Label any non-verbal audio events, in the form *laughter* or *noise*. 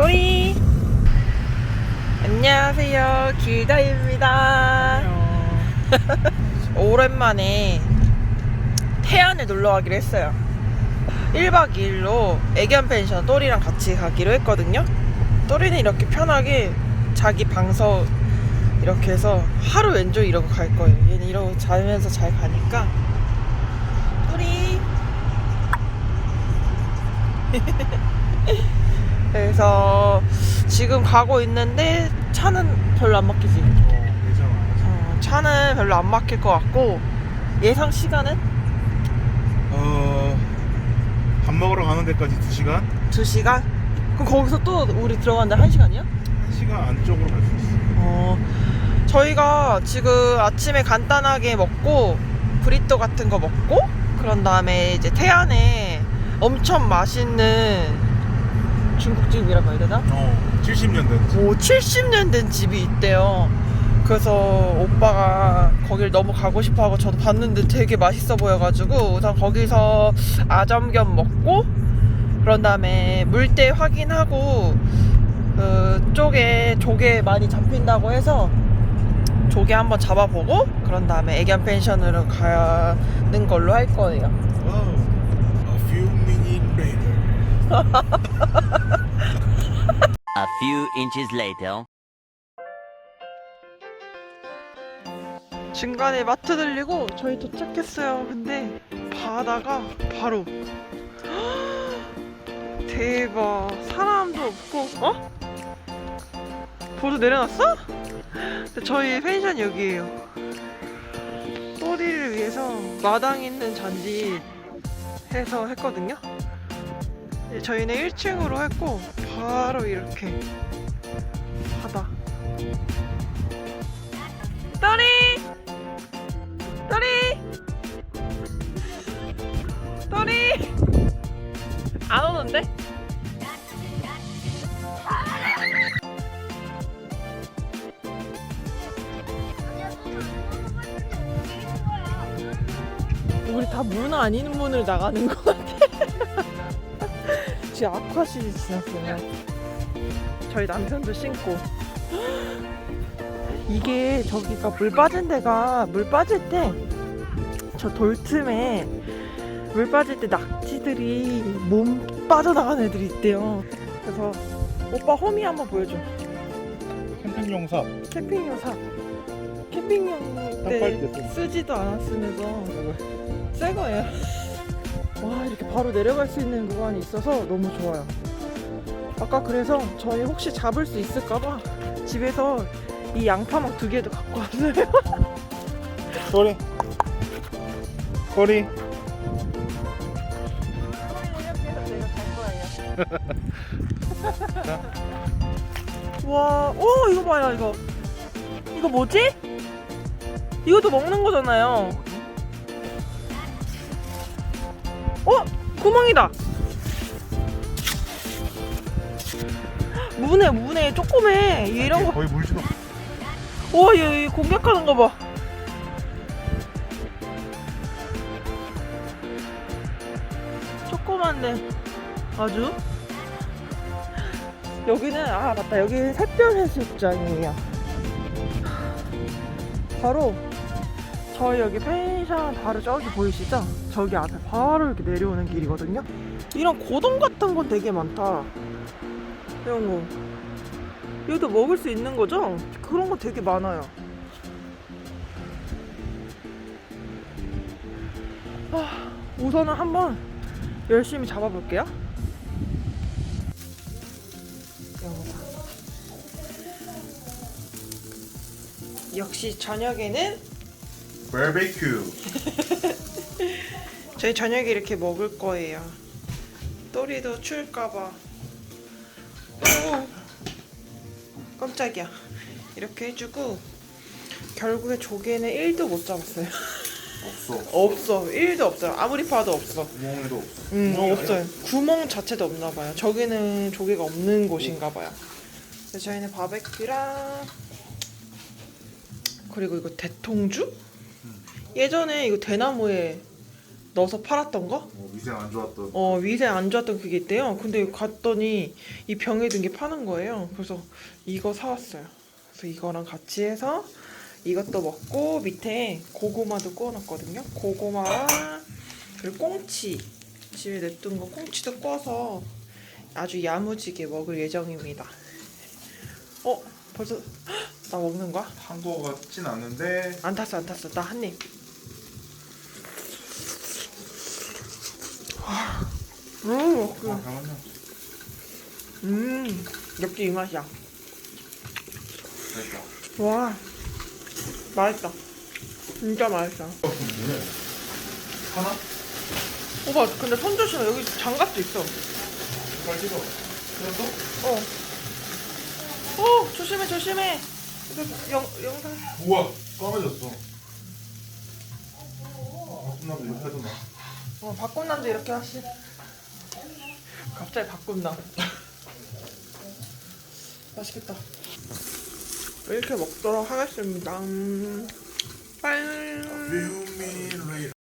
또리 안녕하세요. 길다입니다. 오랜만에 태안에 놀러 가기로 했어요. 1박 2일로 애견 펜션 또리랑 같이 가기로 했거든요. 또리는 이렇게 편하게 자기 방석 이렇게 해서 하루 왼쪽 이러고 갈 거예요. 얘는 이러고 자면서 잘 가니까. 또리 *laughs* 그래서 지금 가고 있는데 차는 별로 안 막히지. 어. 어, 차는 별로 안 막힐 것 같고 예상 시간은 어, 밥 먹으러 가는 데까지 2시간? 2시간? 그럼 거기서 또 우리 들어가는데 1시간이야? 1시간 안쪽으로 갈 수 있어. 어, 저희가 지금 아침에 간단하게 먹고 브리또 같은 거 먹고 그런 다음에 이제 태안에 엄청 맛있는 중국집이라고 해야 되나? 어, 70년 된. 오, 70년 된 집이 있대요. 그래서 오빠가 거길 너무 가고 싶어 하고 저도 봤는데 되게 맛있어 보여가지고 우선 거기서 아점겸 먹고 그런 다음에 물때 확인하고 그 쪽에 조개 많이 잡힌다고 해서 조개 한번 잡아보고 그런 다음에 애견 펜션으로 가는 걸로 할 거예요. 어, A few inches later. 중간에 마트 들리고 저희 도착했어요. 근데 바다가 바로 *gasps* 대박 사람도 없고 어? 보드 내려놨어? 근데 저희 펜션 여기에요. 소리를 위해서 마당 있는 잔디 해서 했거든요. 네, 저희는 1층으로 했고 바로 이렇게 바다. 떠리! 떠리! 떠리! 안 오는데? 우리 다 문 아닌 문을 나가는 것같 아. 지금 아쿠아시리 지났어요. 저희 남편도 신고. *gasps* 이게 저기가 물 빠진 데가 물 빠질 때 저 돌틈에 물 빠질 때 낙지들이 몸 빠져나가는 애들이 있대요. 그래서 오빠 홈이 한번 보여줘. 캠핑용 삽. 캠핑용 사. 캠핑용 때 쓰지도 않았으면서 새 거예요. 와 이렇게 바로 내려갈 수 있는 구간이 있어서 너무 좋아요. 아까 그래서 저희 혹시 잡을 수 있을까봐 집에서 이 양파 막 두 개도 갖고 왔어요. *laughs* 소리. 소리. *laughs* 와, 오 이거 봐요 이거. 이거 뭐지? 이것도 먹는 거잖아요. 어, 구멍이다. 무네 무네 조그매. 얘 이런 거. 거의 물지도. 와, 얘, 얘 공격하는 거 봐. 조그만데 아주. 여기는 아 맞다 여기는 샛별 해수욕장이에요. 바로 저희 여기 펜션 바로 저기 보이시죠? 저기 앞에 바로 이렇게 내려오는 길이거든요. 이런 고동 같은 건 되게 많다. 이런 거. 여기도 먹을 수 있는 거죠? 그런 거 되게 많아요. 아, 우선은 한번 열심히 잡아볼게요. 역시 저녁에는 바베큐. *laughs* 저희 저녁에 이렇게 먹을 거예요. 또리도 추울까봐. 오, 깜짝이야. 이렇게 해주고 결국에 조개는 1도 못 잡았어요. 없어. 없어. 1도 없어요. 아무리 봐도 없어. 구멍에도 없어. 음, 구멍이 없어요. 구멍 자체도 없나 봐요. 저기는 조개가 없는 곳인가 봐요. 그래서 저희는 바베큐랑 그리고 이거 대통주? 예전에 이거 대나무에 넣어서 팔았던 거? 뭐 위생 안 좋았던. 어 위생 안 좋았던 그게 있대요. 근데 갔더니 이 병에 든 게 파는 거예요. 그래서 이거 사왔어요. 그래서 이거랑 같이 해서 이것도 먹고 밑에 고구마도 구워놨거든요. 고구마랑 그리고 꽁치 집에 냅둔 거 꽁치도 구워서 아주 야무지게 먹을 예정입니다. 어 벌써 헉, 나 먹는 거야? 탄거 같진 않은데 안 탔어 안 탔어 나 한 입. 음, 아, 잠깐만요. 음, 역시 이 맛이야. 됐다. 와, 맛있다. 진짜 맛있어. 하나? 오빠, 근데 손 조심해. 여기 장갑도 있어. 빨리 찍어. 그래도? 어. 어, 조심해, 조심해. 이거 영, 영상. 우와 까매졌어. 바쁜나도 이렇게 해도 나. 어, 바꾼남도 이렇게 하시. 갑자기 바꾼남. 맛있겠다. 이렇게 먹도록 하겠습니다. 음, 짠. 뷰.